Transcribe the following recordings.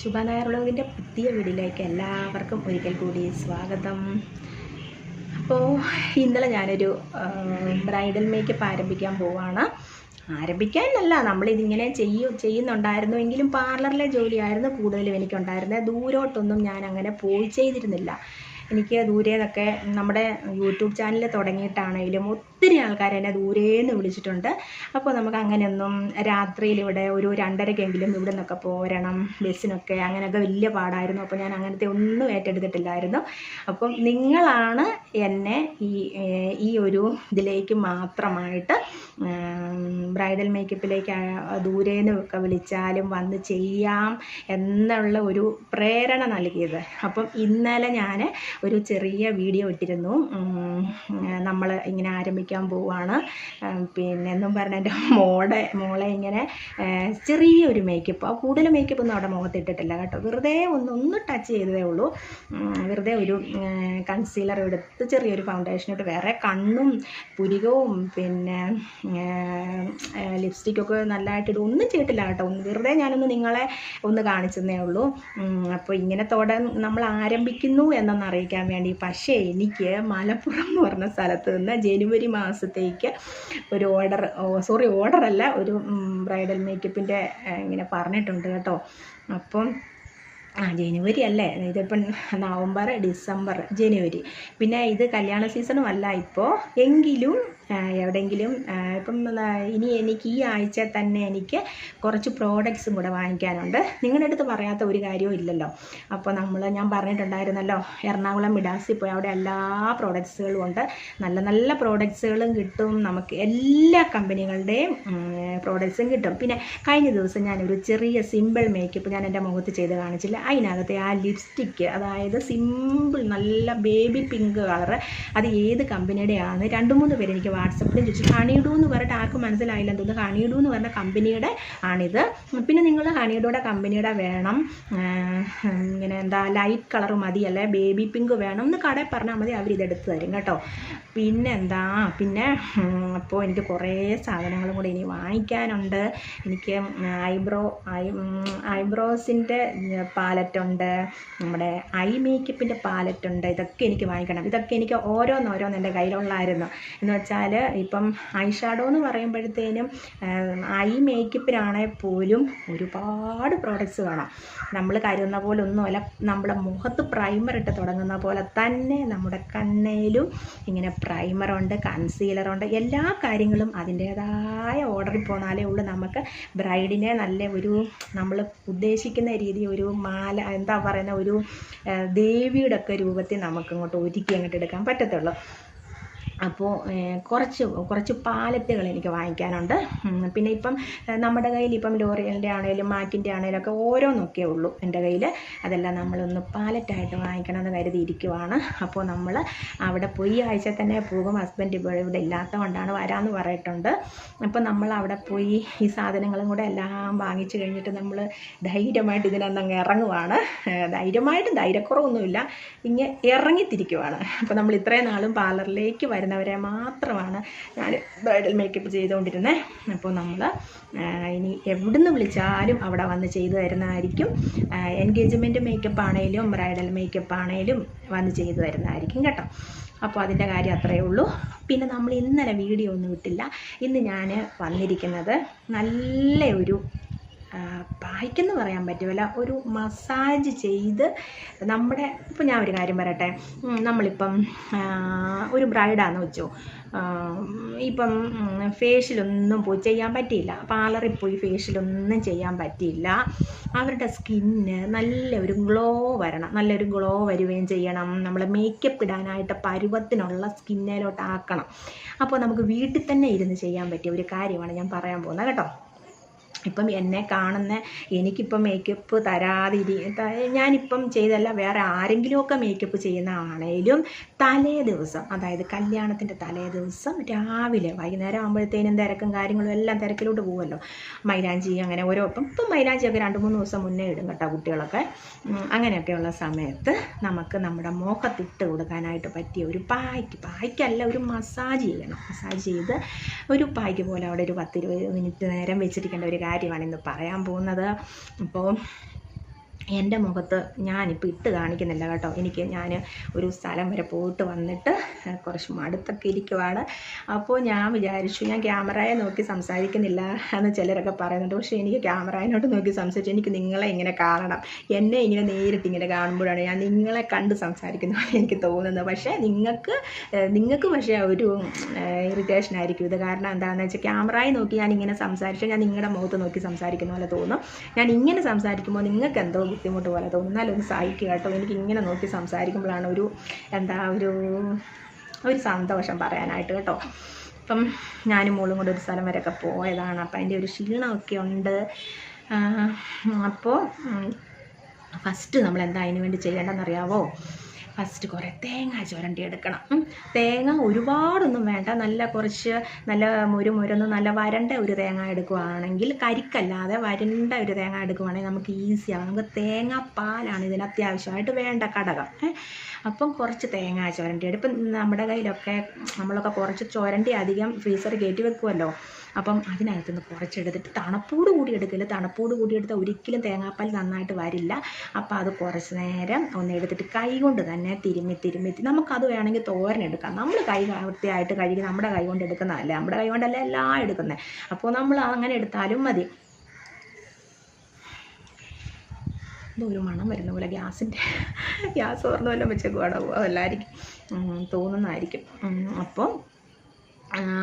ശുഭ നായറുള്ളതിന്റെ പുതിയ വീഡിയോയിലേക്ക് എല്ലാവർക്കും ഒരിക്കൽ കൂടി സ്വാഗതം. അപ്പോൾ ഇന്നലെ ഞാനൊരു ബ്രൈഡൽ മേക്കപ്പ് ആരംഭിക്കാൻ പോവാണ്. ആരംഭിക്കാനല്ല നമ്മളിതിങ്ങനെ ചെയ്യും ചെയ്യുന്നുണ്ടായിരുന്നു എങ്കിലും പാർലറിലെ ജോലിയായിരുന്നു കൂടുതലും എനിക്കുണ്ടായിരുന്നത്. ദൂരോട്ടൊന്നും ഞാൻ അങ്ങനെ പോയി ചെയ്തിരുന്നില്ല. എനിക്ക് ദൂരെ നിന്നൊക്കെ നമ്മുടെ യൂട്യൂബ് ചാനൽ തുടങ്ങിയിട്ടാണെങ്കിലും ഒത്തിരി ആൾക്കാർ എന്നെ ദൂരേന്ന് വിളിച്ചിട്ടുണ്ട്. അപ്പോൾ നമുക്ക് അങ്ങനെയൊന്നും രാത്രിയിൽ ഇവിടെ ഒരു രണ്ടരക്കെങ്കിലും ഇവിടെ നിന്നൊക്കെ പോരണം ബസ്സിനൊക്കെ അങ്ങനെയൊക്കെ വലിയ പാടായിരുന്നു. അപ്പോൾ ഞാൻ അങ്ങനത്തെ ഒന്നും ഏറ്റെടുത്തിട്ടില്ലായിരുന്നു. അപ്പം നിങ്ങളാണ് എന്നെ ഈ ഈ ഒരു ഇതിലേക്ക് മാത്രമായിട്ട് ബ്രൈഡൽ മേക്കപ്പിലേക്ക് ദൂരേന്ന് ഒക്കെ വിളിച്ചാലും വന്ന് ചെയ്യാം എന്നുള്ള ഒരു പ്രേരണ നൽകിയത്. അപ്പം ഇന്നലെ ഞാൻ ഒരു ചെറിയ വീഡിയോ ഇട്ടിരുന്നു. നമ്മൾ ഇങ്ങനെ ആരംഭിക്കാൻ ഉം, പിന്നെ എന്നും പറഞ്ഞ എന്റെ മോളെ മോളെ ഇങ്ങനെ ചെറിയ ചെറിയൊരു മേക്കപ്പ് ആ കൂടുതൽ മേക്കപ്പ് ഒന്നും അവിടെ മുഖത്ത് ഇട്ടിട്ടില്ല കേട്ടോ. വെറുതെ ഒന്ന് ഒന്ന് ടച്ച് ചെയ്തതേ ഉള്ളൂ. വെറുതെ ഒരു കൺസീലർ എടുത്ത് ചെറിയൊരു ഫൗണ്ടേഷൻ ഇട്ട് വേറെ കണ്ണും പുരികവും പിന്നെ ലിപ്സ്റ്റിക്കൊക്കെ നല്ലതായിട്ടിട്ട് ഒന്നും ചെയ്തിട്ടില്ല കേട്ടോ. ഒന്ന് വെറുതെ ഞാനൊന്ന് നിങ്ങളെ ഒന്ന് കാണിച്ചെന്നേ ഉള്ളൂ. അപ്പോൾ ഇങ്ങനെ നമ്മൾ ആരംഭിക്കുന്നു എന്നൊന്ന് അറിയിക്കാൻ വേണ്ടി. പക്ഷേ എനിക്ക് മലപ്പുറം എന്ന് പറഞ്ഞ സ്ഥലത്ത് നിന്ന് ജനുവരി മാസത്തേക്ക് ഒരു ഓർഡർ സോറി ഓർഡറല്ല ഒരു ബ്രൈഡൽ മേക്കപ്പിന്റെ ഇങ്ങനെ പറഞ്ഞിട്ടുണ്ട് കേട്ടോ. അപ്പം ആ ജനുവരി അല്ലേ? ഇതിപ്പം നവംബർ ഡിസംബർ ജനുവരി. പിന്നെ ഇത് കല്യാണ സീസണും അല്ല ഇപ്പോൾ എങ്കിലും എവിടെയെങ്കിലും ഇപ്പം ഇനി എനിക്ക് ഈ ആഴ്ച തന്നെ എനിക്ക് കുറച്ച് പ്രോഡക്റ്റ്സും കൂടെ വാങ്ങിക്കാനുണ്ട്. നിങ്ങളുടെ അടുത്ത് പറയാത്ത ഒരു കാര്യവും ഇല്ലല്ലോ. അപ്പോൾ നമ്മൾ ഞാൻ പറഞ്ഞിട്ടുണ്ടായിരുന്നല്ലോ എറണാകുളം മിഡാസിൽ പോയി അവിടെ എല്ലാ പ്രോഡക്ട്സുകളും ഉണ്ട്. നല്ല നല്ല പ്രോഡക്ട്സുകളും കിട്ടും. നമുക്ക് എല്ലാ കമ്പനികളുടെയും പ്രോഡക്ട്സും കിട്ടും. പിന്നെ കഴിഞ്ഞ ദിവസം ഞാനൊരു ചെറിയ സിമ്പിൾ മേക്കപ്പ് ഞാൻ എന്റെ മുഖത്ത് ചെയ്ത് കാണിച്ചില്ല. അതിനകത്തെ ആ ലിപ്സ്റ്റിക്ക് അതായത് സിമ്പിൾ നല്ല ബേബി പിങ്ക് കളറ് അത് ഏത് കമ്പനിയുടെയാണ് രണ്ട് മൂന്ന് പേര് എനിക്ക് വാട്സപ്പിലും ചോദിച്ചു. ഹണിഡു എന്ന് പറഞ്ഞിട്ട് ആർക്കും മനസ്സിലായില്ലെന്ന് തോന്നുന്നു. ഹണിഡു എന്ന് പറഞ്ഞ കമ്പനിയുടെ ആണിത്. പിന്നെ നിങ്ങൾ ഹണിഡുയുടെ കമ്പനിയുടെ വേണം. ഇങ്ങനെ എന്താ ലൈറ്റ് കളർ മതി അല്ലെ? ബേബി പിങ്ക് വേണം എന്ന് കടയിൽ പറഞ്ഞാൽ മതി. അവർ ഇതെടുത്ത് തരും കേട്ടോ. പിന്നെ എന്താ പിന്നെ അപ്പോൾ എനിക്ക് കുറേ സാധനങ്ങളും കൂടി ഇനി വാങ്ങിക്കാനുണ്ട്. എനിക്ക് ഐബ്രോ ഐ ഐബ്രോസിന്റെ പാലറ്റുണ്ട് നമ്മുടെ ഐ മേക്കപ്പിന്റെ പാലറ്റുണ്ട് ഇതൊക്കെ എനിക്ക് വാങ്ങിക്കണം. ഇതൊക്കെ എനിക്ക് ഓരോന്നോരോന്ന് എന്റെ കയ്യിലുള്ളായിരുന്നു. എന്ന് വെച്ചാൽ ഇപ്പം ഐ ഷാഡോ എന്ന് പറയുമ്പോഴത്തേനും ഐ മേക്കപ്പിനാണെങ്കിൽ പോലും ഒരുപാട് പ്രോഡക്റ്റ്സ് വേണം. നമ്മൾ കരുതുന്ന പോലെ ഒന്നുമല്ല നമ്മുടെ മുഖത്ത് പ്രൈമർ ഇട്ട് തുടങ്ങുന്ന പോലെ തന്നെ നമ്മുടെ കണ്ണയിലും ഇങ്ങനെ പ്രൈമറുണ്ട് കൺസീലറുണ്ട് എല്ലാ കാര്യങ്ങളും അതിന്റേതായ ഓർഡറിൽ പോന്നാലേ ഉള്ളൂ. നമുക്ക് ബ്രൈഡിനെ നല്ല ഒരു നമ്മൾ ഉദ്ദേശിക്കുന്ന രീതി ഒരു മാല എന്താ പറയുന്ന ഒരു ദേവിയുടെ ഒക്കെ രൂപത്തിൽ നമുക്ക് ഇങ്ങോട്ട് ഒരുക്കി അങ്ങോട്ട് എടുക്കാൻ പറ്റത്തുള്ളൂ. അപ്പോൾ കുറച്ച് കുറച്ച് പാലറ്റുകൾ എനിക്ക് വാങ്ങിക്കാനുണ്ട്. പിന്നെ ഇപ്പം നമ്മുടെ കയ്യിൽ ഇപ്പം ലോറിയലിന്റെ ആണെങ്കിലും മാക്കിന്റെ ആണെങ്കിലും ഒക്കെ ഓരോന്നൊക്കെ ഉള്ളൂ എന്റെ കയ്യിൽ. അതെല്ലാം നമ്മളൊന്ന് പാലറ്റായിട്ട് വാങ്ങിക്കണമെന്ന് കരുതിയിരിക്കുവാണ്. അപ്പോൾ നമ്മൾ അവിടെ പോയി ഈ ആഴ്ച തന്നെ പോകും. ഹസ്ബൻഡ് ഇവിടെ ഇല്ലാത്തതുകൊണ്ടാണ് വരാമെന്ന് പറഞ്ഞിട്ടുണ്ട്. അപ്പോൾ നമ്മൾ അവിടെ പോയി ഈ സാധനങ്ങളും കൂടെ എല്ലാം വാങ്ങിച്ചു കഴിഞ്ഞിട്ട് നമ്മൾ ധൈര്യമായിട്ട് ഇതിനകത്ത് ഇറങ്ങുവാണ്. ധൈര്യമായിട്ടും ധൈര്യക്കുറവൊന്നുമില്ല. ഇങ്ങനെ ഇറങ്ങിത്തിരിക്കുവാണ്. അപ്പോൾ നമ്മൾ ഇത്രയും നാളും പാർലറിലേക്ക് വരുന്നവരെ മാത്രമാണ് ഞാൻ ബ്രൈഡൽ മേക്കപ്പ് ചെയ്തുകൊണ്ടിരുന്നത് അപ്പോൾ നമ്മൾ ഇനി എവിടുന്ന് വിളിച്ചാലും അവിടെ വന്ന് ചെയ്തു തരുന്നതായിരിക്കും. എൻഗേജ്മെന്റ് മേക്കപ്പ് ആണെങ്കിലും ബ്രൈഡൽ മേക്കപ്പ് ആണെങ്കിലും വന്ന് ചെയ്തു തരുന്നതായിരിക്കും കേട്ടോ. അപ്പോൾ അതിന്റെ കാര്യം അത്രയേ ഉള്ളൂ. പിന്നെ നമ്മൾ ഇന്നലെ വീഡിയോ ഒന്നും വിട്ടില്ല ഇന്ന് ഞാൻ വന്നിരിക്കുന്നത് നല്ല ഒരു പായ്ക്കെന്ന് പറയാൻ പറ്റുമല്ല ഒരു മസാജ് ചെയ്ത് നമ്മുടെ ഇപ്പം ഞാൻ ഒരു കാര്യം പറയട്ടെ. നമ്മളിപ്പം ഒരു ബ്രൈഡാന്ന് വെച്ചോ. ഇപ്പം ഫേഷ്യലൊന്നും പോയി ചെയ്യാൻ പറ്റിയില്ല. പാർലറിൽ പോയി ഫേഷ്യലൊന്നും ചെയ്യാൻ പറ്റിയില്ല. അവരുടെ സ്കിന്ന് നല്ല ഒരു ഗ്ലോ വരണം. നല്ലൊരു ഗ്ലോ വരികയും ചെയ്യണം. നമ്മൾ മേക്കപ്പ് ഇടാനായിട്ട് പരുവത്തിനുള്ള സ്കിന്നിലോട്ടാക്കണം. അപ്പോൾ നമുക്ക് വീട്ടിൽ തന്നെ ഇരുന്ന് ചെയ്യാൻ പറ്റിയ ഒരു കാര്യമാണ് ഞാൻ പറയാൻ പോകുന്നത്. കേട്ടോ? ഇപ്പം എന്നെ കാണുന്ന എനിക്കിപ്പം മേക്കപ്പ് തരാതിരി ഞാനിപ്പം ചെയ്തല്ല വേറെ ആരെങ്കിലുമൊക്കെ മേക്കപ്പ് ചെയ്യുന്ന ആണേലും തലേ ദിവസം അതായത് കല്യാണത്തിന്റെ തലേ ദിവസം രാവിലെ വൈകുന്നേരം ആകുമ്പോഴത്തേനും തിരക്കും കാര്യങ്ങളും എല്ലാം തിരക്കിലോട്ട് പോകുമല്ലോ മൈലാഞ്ചി അങ്ങനെ ഓരോ ഇപ്പം ഇപ്പം മൈലാഞ്ചിയൊക്കെ രണ്ട് മൂന്ന് ദിവസം മുന്നേ ഇടും കേട്ടോ കുട്ടികളൊക്കെ. അങ്ങനെയൊക്കെയുള്ള സമയത്ത് നമുക്ക് നമ്മുടെ മുഖത്തിട്ട് കൊടുക്കാനായിട്ട് പറ്റിയ ഒരു പായ്ക്ക് പായ്ക്കല്ല ഒരു മസാജ് ചെയ്യണം. മസാജ് ചെയ്ത് ഒരു പായ്ക്ക് പോലെ അവിടെ ഒരു പത്തിരുപത് മിനിറ്റ് നേരം വെച്ചിരിക്കേണ്ട ഒരു കാര്യമാണ് ഇന്ന് പറയാൻ പോകുന്നത്. അപ്പോൾ എന്റെ മുഖത്ത് ഞാനിപ്പോൾ ഇട്ട് കാണിക്കുന്നില്ല കേട്ടോ. എനിക്ക് ഞാൻ ഒരു സ്ഥലം വരെ പോയിട്ട് വന്നിട്ട് കുറച്ച് മടുത്തൊക്കെ ഇരിക്കുവാണ്. അപ്പോൾ ഞാൻ വിചാരിച്ചു ഞാൻ ക്യാമറയെ നോക്കി സംസാരിക്കുന്നില്ല എന്ന് ചിലരൊക്കെ പറയുന്നുണ്ട്. പക്ഷേ എനിക്ക് ക്യാമറയിനോട്ട് നോക്കി സംസാരിച്ചു എനിക്ക് നിങ്ങളെ ഇങ്ങനെ കാണണം. എന്നെ ഇങ്ങനെ നേരിട്ട് ഇങ്ങനെ കാണുമ്പോഴാണ് ഞാൻ നിങ്ങളെ കണ്ട് സംസാരിക്കുന്നു എനിക്ക് തോന്നുന്നത്. പക്ഷേ നിങ്ങൾക്ക് നിങ്ങൾക്ക് പക്ഷേ ഒരു ഇറിറ്റേഷൻ ആയിരിക്കും. ഇത് കാരണം എന്താണെന്ന് വെച്ചാൽ ക്യാമറയെ നോക്കി ഞാൻ ഇങ്ങനെ സംസാരിച്ചാൽ ഞാൻ നിങ്ങളുടെ മുഖത്ത് നോക്കി സംസാരിക്കുന്ന പോലെ തോന്നും. ഞാൻ ഇങ്ങനെ സംസാരിക്കുമ്പോൾ നിങ്ങൾക്ക് എന്തോ ബുദ്ധിമുട്ട് പോലെ. തോന്നും എന്നാലും ഒന്ന് സഹിക്കുക കേട്ടോ. എനിക്ക് ഇങ്ങനെ നോക്കി സംസാരിക്കുമ്പോഴാണ് ഒരു എന്താ ഒരു ഒരു സന്തോഷം പറയാനായിട്ട് കേട്ടോ. അപ്പം ഞാനും മോളും കൂടെ ഒരു സ്ഥലം വരെയൊക്കെ പോയതാണ്. അപ്പം അതിന്റെ ഒരു ക്ഷീണമൊക്കെ ഉണ്ട്. അപ്പോൾ ഫസ്റ്റ് നമ്മൾ എന്താ അതിന് വേണ്ടി ചെയ്യേണ്ടതെന്നറിയാവോ? ഫസ്റ്റ് കുറേ തേങ്ങ ചുരണ്ടി എടുക്കണം. തേങ്ങ ഒരുപാടൊന്നും വേണ്ട. നല്ല കുറച്ച് നല്ല മുരു മുരന്ന് നല്ല വരണ്ട ഒരു തേങ്ങ എടുക്കുകയാണെങ്കിൽ കരിക്കല്ലാതെ വരണ്ട ഒരു തേങ്ങ എടുക്കുകയാണെങ്കിൽ നമുക്ക് ഈസിയാവും നമുക്ക് തേങ്ങാപ്പാലാണ് ഇതിന് അത്യാവശ്യമായിട്ട് വേണ്ട ഘടകം. അപ്പം കുറച്ച് തേങ്ങ ചുരണ്ടി നമ്മുടെ കയ്യിലൊക്കെ നമ്മളൊക്കെ കുറച്ച് ചുരണ്ടി അധികം ഫ്രീസറിൽ കയറ്റി വെക്കുമല്ലോ അപ്പം അതിനകത്ത് നിന്ന് കുറച്ചെടുത്തിട്ട് തണുപ്പോട് കൂടി എടുക്കില്ല. തണുപ്പോട് കൂടി എടുത്താൽ ഒരിക്കലും തേങ്ങാപ്പാൽ നന്നായിട്ട് വരില്ല. അപ്പോൾ അത് കുറച്ച് നേരം ഒന്ന് എടുത്തിട്ട് കൈ കൊണ്ട് തന്നെ തിരുമ്മി തിരുമ്മി നമുക്കത് വേണമെങ്കിൽ തോരനെടുക്കാം നമ്മൾ കൈ വൃത്തിയായിട്ട് കഴുകി നമ്മുടെ കൈ കൊണ്ട് എടുക്കുന്നതല്ല? നമ്മുടെ കൈ കൊണ്ടല്ല എല്ലാം എടുക്കുന്നത് അപ്പോൾ നമ്മൾ അങ്ങനെ എടുത്താലും മതി. ഒരു മണം വരുന്ന പോലെ ഗ്യാസിന്റെ ഗ്യാസ് തുറന്നു വല്ലതും വെച്ചേക്കുവാടോ അതല്ലായിരിക്കും തോന്നുന്നതായിരിക്കും. അപ്പോൾ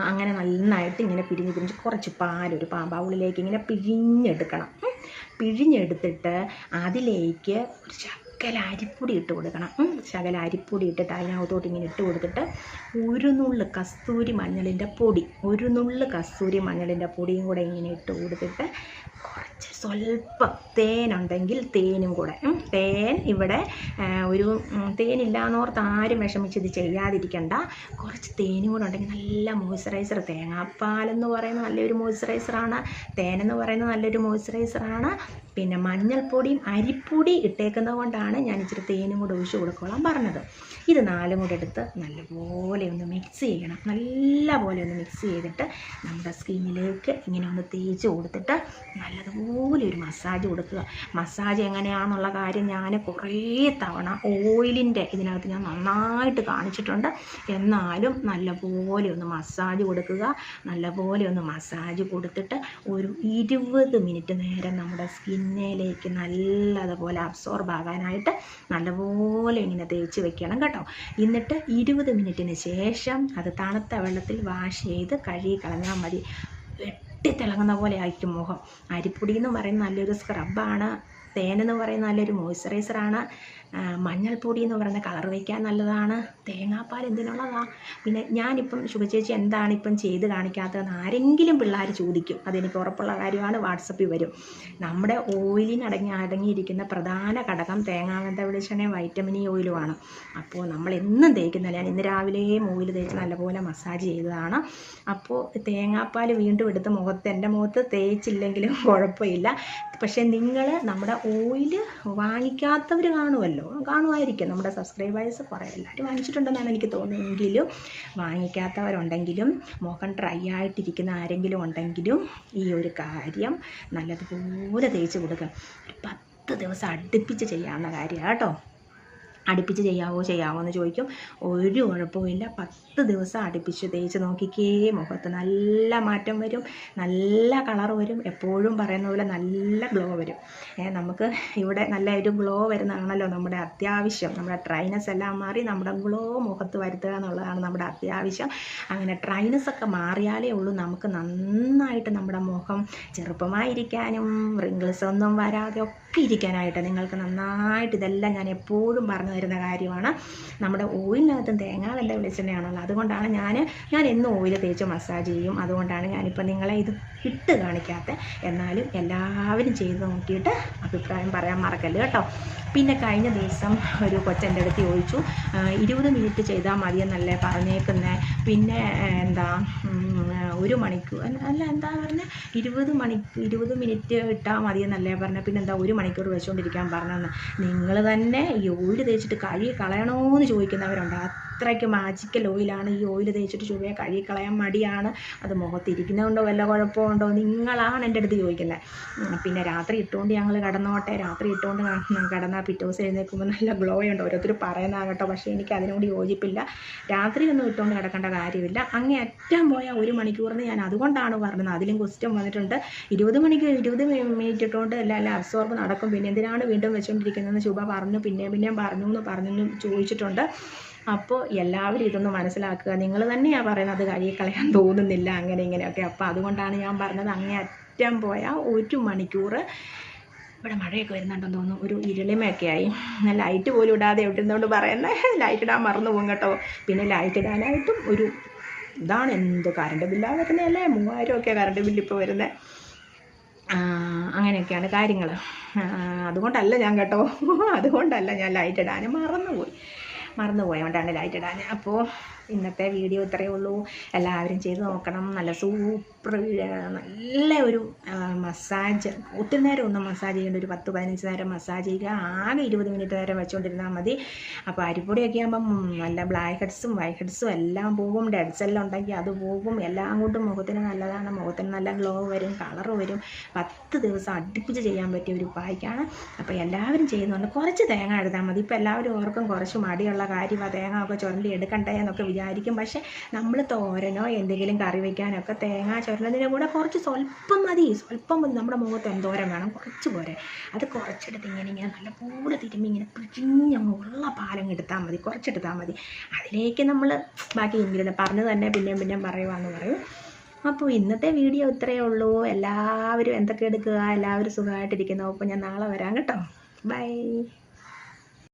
അങ്ങനെ നന്നായിട്ട് ഇങ്ങനെ പിഴിഞ്ഞ് പിഴിഞ്ഞ് കുറച്ച് പാലൊരു പാ ബൗളിലേക്ക് ഇങ്ങനെ പിഴിഞ്ഞെടുക്കണം. പിഴിഞ്ഞെടുത്തിട്ട് അതിലേക്ക് ഒരു ശകല അരിപ്പൊടി ഇട്ട് കൊടുക്കണം. ശകലാരിപ്പൊടി ശകല അരിപ്പൊടി ഇട്ടിട്ട് അതിനകത്തോട്ട് ഇങ്ങനെ ഇട്ട് കൊടുത്തിട്ട് ഒരു നുള്ള് കസ്തൂരി മഞ്ഞളിന്റെ പൊടി ഒരു നുള്ള് കസ്തൂരി മഞ്ഞളിന്റെ പൊടിയും കൂടെ ഇങ്ങനെ ഇട്ട് കൊടുത്തിട്ട് കുറച്ച് സ്വല്പം തേനുണ്ടെങ്കിൽ തേനും കൂടെ. തേൻ ഇവിടെ ഒരു തേനില്ലാന്നോർത്ത് ആരും വിഷമിച്ച് ഇത് ചെയ്യാതിരിക്കണ്ട. കുറച്ച് തേനും കൂടെ ഉണ്ടെങ്കിൽ നല്ല മോയ്സ്ചറൈസർ തേങ്ങാപ്പാലെന്ന് പറയുന്ന നല്ലൊരു മോയ്സ്ചറൈസറാണ് തേനെന്ന് പറയുന്നത് നല്ലൊരു മോയ്സ്ചറൈസറാണ് പിന്നെ മഞ്ഞൾപ്പൊടിയും അരിപ്പൊടി ഇട്ടേക്കുന്നത് കൊണ്ടാണ് ഞാൻ ഇച്ചിരി തേനും കൂടെ ഒഴിച്ച് കൊടുക്കോളാൻ പറഞ്ഞത്. ഇത് നാലും കൂടെ എടുത്ത് നല്ലപോലെ ഒന്ന് മിക്സ് ചെയ്യണം. നല്ലപോലെ ഒന്ന് മിക്സ് ചെയ്തിട്ട് നമ്മുടെ സ്കിന്നിലേക്ക് ഇങ്ങനെ ഒന്ന് തേച്ച് കൊടുത്തിട്ട് നല്ലതുപോലെ ഒരു മസാജ് കൊടുക്കുക. മസാജ് എങ്ങനെയാണെന്നുള്ള കാര്യം ഞാൻ കുറേ തവണ ഓയിലിന്റെ ഇതിനകത്ത് ഞാൻ നന്നായിട്ട് കാണിച്ചിട്ടുണ്ട്. എന്നാലും നല്ലപോലെ ഒന്ന് മസാജ് കൊടുക്കുക. നല്ലപോലെ ഒന്ന് മസാജ് കൊടുത്തിട്ട് ഒരു ഇരുപത് മിനിറ്റ് നേരം നമ്മുടെ സ്കിന്നിലേക്ക് നല്ലതുപോലെ അബ്സോർബ് ആകാനായിട്ട് നല്ലപോലെ ഇങ്ങനെ തേച്ച് വെക്കണം കേട്ടോ. എന്നിട്ട് ഇരുപത് മിനിറ്റിന് ശേഷം അത് തണുത്ത വെള്ളത്തിൽ വാഷ് ചെയ്ത് കഴുകി കളഞ്ഞാൽ മതി. വെട്ടിത്തിളങ്ങുന്ന പോലെ ആയിരിക്കും മുഖം. അരിപ്പൊടി എന്ന് പറയുന്ന നല്ലൊരു സ്ക്രബാണ് തേനെന്ന് പറയുന്ന നല്ലൊരു മോയ്സ്ചറൈസറാണ് മഞ്ഞൾപ്പൊടി എന്ന് പറയുന്ന കളർ വയ്ക്കാൻ നല്ലതാണ്. തേങ്ങാപ്പാൽ എന്തിനുള്ളതാ? പിന്നെ ഞാനിപ്പം ശുഭചേച്ചി എന്താണ് ഇപ്പം ചെയ്ത് കാണിക്കാത്തതെന്ന് ആരെങ്കിലും പിള്ളേർ ചോദിക്കും. അതെനിക്ക് ഉറപ്പുള്ള കാര്യമാണ്. വാട്സപ്പിൽ വരും. നമ്മുടെ ഓയിലിന് അടങ്ങി അടങ്ങിയിരിക്കുന്ന പ്രധാന ഘടകം തേങ്ങാവെന്ത വെളിച്ചെണ്ണയും വൈറ്റമിൻ ഇ ഓയിലുമാണ്. അപ്പോൾ നമ്മൾ എന്നും തേക്കുന്നില്ല ഞാൻ ഇന്ന് രാവിലെയും ഓയിൽ തേച്ച് നല്ലപോലെ മസാജ് ചെയ്തതാണ്. അപ്പോൾ തേങ്ങാപ്പാൽ വീണ്ടും എടുത്ത് മുഖത്ത് എന്റെ മുഖത്ത് തേച്ചില്ലെങ്കിലും കുഴപ്പമില്ല. പക്ഷേ നിങ്ങൾ നമ്മുടെ ഓയിൽ വാങ്ങിക്കാത്തവർ കാണുമല്ലോ. കാണുമായിരിക്കും. നമ്മുടെ സബ്സ്ക്രൈബേഴ്സ് കുറേ എല്ലാവരും വാങ്ങിച്ചിട്ടുണ്ടെന്നാണ് എനിക്ക് തോന്നുന്നതെങ്കിലും വാങ്ങിക്കാത്തവരുണ്ടെങ്കിലും മുഖം ഡ്രൈ ആയിട്ടിരിക്കുന്ന ആരെങ്കിലും ഉണ്ടെങ്കിലും ഈ ഒരു കാര്യം നല്ലതുപോലെ തേച്ച് കൊടുക്കുക. ഒരു പത്ത് ദിവസം അടുപ്പിച്ച് ചെയ്യാവുന്ന കാര്യമാണ് കേട്ടോ. അടുപ്പിച്ച് ചെയ്യാവോ ചെയ്യാവോ എന്ന് ചോദിക്കും. ഒരു കുഴപ്പമില്ല പത്ത് ദിവസം അടുപ്പിച്ച് തേച്ച് നോക്കിക്കേ മുഖത്ത് നല്ല മാറ്റം വരും. നല്ല കളർ വരും. എപ്പോഴും പറയുന്ന പോലെ നല്ല ഗ്ലോ വരും. നമുക്ക് ഇവിടെ നല്ല ഒരു ഗ്ലോ വരുന്നതാണല്ലോ നമ്മുടെ അത്യാവശ്യം. നമ്മുടെ ട്രൈനസ് എല്ലാം മാറി നമ്മുടെ ഗ്ലോ മുഖത്ത് വരുത്തുക എന്നുള്ളതാണ് നമ്മുടെ അത്യാവശ്യം. അങ്ങനെ ഡ്രൈനസ് ഒക്കെ മാറിയാലേ ഉള്ളൂ നമുക്ക് നന്നായിട്ട് നമ്മുടെ മുഖം ചെറുപ്പമായിരിക്കാനും റിങ്കിൾസ് ഒന്നും വരാതെ ഒക്കെ ഇരിക്കാനായിട്ട് നിങ്ങൾക്ക് നന്നായിട്ട് ഇതെല്ലാം ഞാൻ എപ്പോഴും പറഞ്ഞു തരുന്ന കാര്യമാണ്. നമ്മുടെ ഓയിലിനകത്തും തേങ്ങ വെണ്ട വെളിച്ചെണ്ണയാണല്ലോ. അതുകൊണ്ടാണ് ഞാൻ ഞാൻ എന്നും ഓയിൽ തേച്ച് മസാജ് ചെയ്യും. അതുകൊണ്ടാണ് ഞാനിപ്പോൾ നിങ്ങളെ ഇത് ഇട്ട് കാണിക്കാത്ത. എന്നാലും എല്ലാവരും ചെയ്ത് നോക്കിയിട്ട് അഭിപ്രായം പറയാൻ മറക്കല്ല് കേട്ടോ. പിന്നെ കഴിഞ്ഞ ദിവസം ഒരു കൊച്ചെന്റെ അടുത്ത് ചോദിച്ചു "ആ, ഇരുപത് മിനിറ്റ് ചെയ്താൽ മതിയെന്നല്ലേ പറഞ്ഞേക്കുന്നത് പിന്നെ എന്താ ഒരു മണിക്കൂർ അല്ല- എന്താ പറഞ്ഞത് ഇരുപത് മണി ഇരുപത് മിനിറ്റ് ഇട്ടാൽ മതിയെന്നല്ലേ പറഞ്ഞത് പിന്നെ എന്താ ഒരു മണിക്കൂർ വെച്ചുകൊണ്ടിരിക്കാൻ പറഞ്ഞതെന്ന് നിങ്ങൾ തന്നെ ഈ ഓയിൽ തേച്ചിട്ട് കഴുകി കളയണോന്ന് ചോദിക്കുന്നവരുണ്ട്. അത്രയ്ക്ക് മാജിക്കൽ ഓയിലാണ് ഈ ഓയിൽ തേച്ചിട്ട് ചുവയെ കഴുകിക്കളയാൻ മടിയാണ്. അത് മുഖത്തിരിക്കുന്നതുകൊണ്ടോ വല്ല കുഴപ്പമുണ്ടോ? നിങ്ങളാണ് എന്റെ അടുത്ത് ചോദിക്കുന്നത്. പിന്നെ രാത്രി ഇട്ടുകൊണ്ട് ഞങ്ങൾ കിടന്നോട്ടെ. രാത്രി ഇട്ടുകൊണ്ട് കിടന്നാൽ പിറ്റേ ദിവസം എഴുന്നേൽക്കുമ്പോൾ നല്ല ഗ്ലോ ഉണ്ട്. ഓരോരുത്തർ പറയുന്നതാകട്ടോ. പക്ഷേ എനിക്ക് അതിനോട് യോജിപ്പില്ല. രാത്രി ഒന്നും ഇട്ടുകൊണ്ട് കിടക്കേണ്ട കാര്യമില്ല. അങ്ങേ അറ്റം പോയ ഒരു മണിക്കൂറിന് ഞാൻ അതുകൊണ്ടാണ് പറഞ്ഞത്. അതിലും ക്വസ്റ്റ്യൻ വന്നിട്ടുണ്ട്. ഇരുപത് മണിക്ക് ഇരുപത് മിനിറ്റ് ഇട്ടുകൊണ്ട് എല്ലാം എല്ലാം അബ്സോർബ് നടക്കും. പിന്നെ എന്തിനാണ് വീണ്ടും വെച്ചുകൊണ്ടിരിക്കുന്നതെന്ന് ശുഭ പറഞ്ഞു. പിന്നെയും പിന്നെയും പറഞ്ഞു എന്ന് പറഞ്ഞു ചോദിച്ചിട്ടുണ്ട്. അപ്പോൾ എല്ലാവരും ഇതൊന്ന് മനസ്സിലാക്കുക. നിങ്ങൾ തന്നെയാണ് പറയുന്നത് കഴുകി കളയാൻ തോന്നുന്നില്ല അങ്ങനെ ഇങ്ങനെയൊക്കെ. അപ്പോൾ അതുകൊണ്ടാണ് ഞാൻ പറഞ്ഞത് അങ്ങേ അറ്റം പോയാൽ ഒരു മണിക്കൂർ ഇവിടെ മഴയൊക്കെ വരുന്നുണ്ടെന്ന് തോന്നുന്നു. ഒരു ഇരുളിമയൊക്കെ ആയി. ലൈറ്റ് പോലും ഇടാതെ ഇട്ടിരുന്നുകൊണ്ട് പറയുന്നത് ലൈറ്റ് ഇടാൻ മറന്നു പോകും കേട്ടോ. പിന്നെ ലൈറ്റ് ഇടാനായിട്ടും ഒരു ഇതാണ് എന്ത് കറണ്ട് ബില്ലാണ് വരുന്നതല്ലേ മൂവായിരം ഒക്കെ കറണ്ട് ബില്ല് ഇപ്പോൾ വരുന്നത് അങ്ങനെയൊക്കെയാണ് കാര്യങ്ങൾ അതുകൊണ്ടല്ല ഞാൻ കേട്ടോ. അതുകൊണ്ടല്ല ഞാൻ ലൈറ്റ് ഇടാനും മറന്നുപോയി. മറന്നുപോയോണ്ടാണ് ലൈറ്റ് ഇടാൻ അപ്പോൾ ഇന്നത്തെ വീഡിയോ ഇത്രയേ ഉള്ളൂ. എല്ലാവരും ചെയ്ത് നോക്കണം. നല്ല സൂപ്പർ നല്ല ഒരു മസാജ് ഒത്തിരി നേരം ഒന്നും മസാജ് ചെയ്യേണ്ട ഒരു പത്ത് പതിനഞ്ച് നേരം മസാജ് ചെയ്യുക. ആകെ ഇരുപത് മിനിറ്റ് നേരം വെച്ചുകൊണ്ടിരുന്നാൽ മതി. അപ്പോൾ അരിപ്പൊടിയൊക്കെ ആകുമ്പം നല്ല ബ്ലാക്ക് ഹെഡ്സും വൈറ്റ് ഹെഡ്സും എല്ലാം പോകും. ഡെഡ് എല്ലാം ഉണ്ടെങ്കിൽ അത് പോകും. എല്ലാം കൊണ്ടും മുഖത്തിന് നല്ലതാണ്. മുഖത്തിന് നല്ല ഗ്ലോ വരും കളർ വരും. പത്ത് ദിവസം അടുപ്പിച്ച് ചെയ്യാൻ പറ്റിയ ഒരു ഉപായിക്കാണ്. അപ്പോൾ എല്ലാവരും ചെയ്യുന്നുണ്ട്. കുറച്ച് തേങ്ങ എടുത്താൽ മതി. ഇപ്പോൾ എല്ലാവരും ഓർക്കും കുറച്ച് മടിയുള്ള കാര്യം. ആ തേങ്ങ ഒക്കെ ചുരണ്ടി എടുക്കണ്ടേ എന്നൊക്കെ വിചാരിക്കും. പക്ഷെ നമ്മൾ തോരനോ എന്തെങ്കിലും കറി വയ്ക്കാനൊക്കെ തേങ്ങ ചുരണ്ടതിന്റെ കൂടെ കുറച്ച് സ്വല്പം മതി. സ്വല്പം മതി. നമ്മുടെ മുഖത്ത് എന്തോരം വേണം കുറച്ച് പോരെ. അത് കുറച്ചെടുത്ത് ഇങ്ങനെ ഇങ്ങനെ നല്ല കൂടെ തിരുമ്മി ഇങ്ങനെ പിഴിഞ്ഞ് ഉള്ള പാലം എടുത്താൽ മതി. കുറച്ചെടുത്താൽ മതി. അതിലേക്ക് നമ്മൾ ബാക്കി ഇങ്ങനെ പറഞ്ഞു തന്നെ പിന്നെയും പിന്നെയും പറയുവാന്ന് പറയും. അപ്പോൾ ഇന്നത്തെ വീഡിയോ ഇത്രയേ ഉള്ളൂ. എല്ലാവരും എന്തൊക്കെ എടുക്കുക? എല്ലാവരും സുഖമായിട്ടിരിക്കുന്നു. അപ്പോൾ ഞാൻ നാളെ വരാം കേട്ടോ. ബൈ.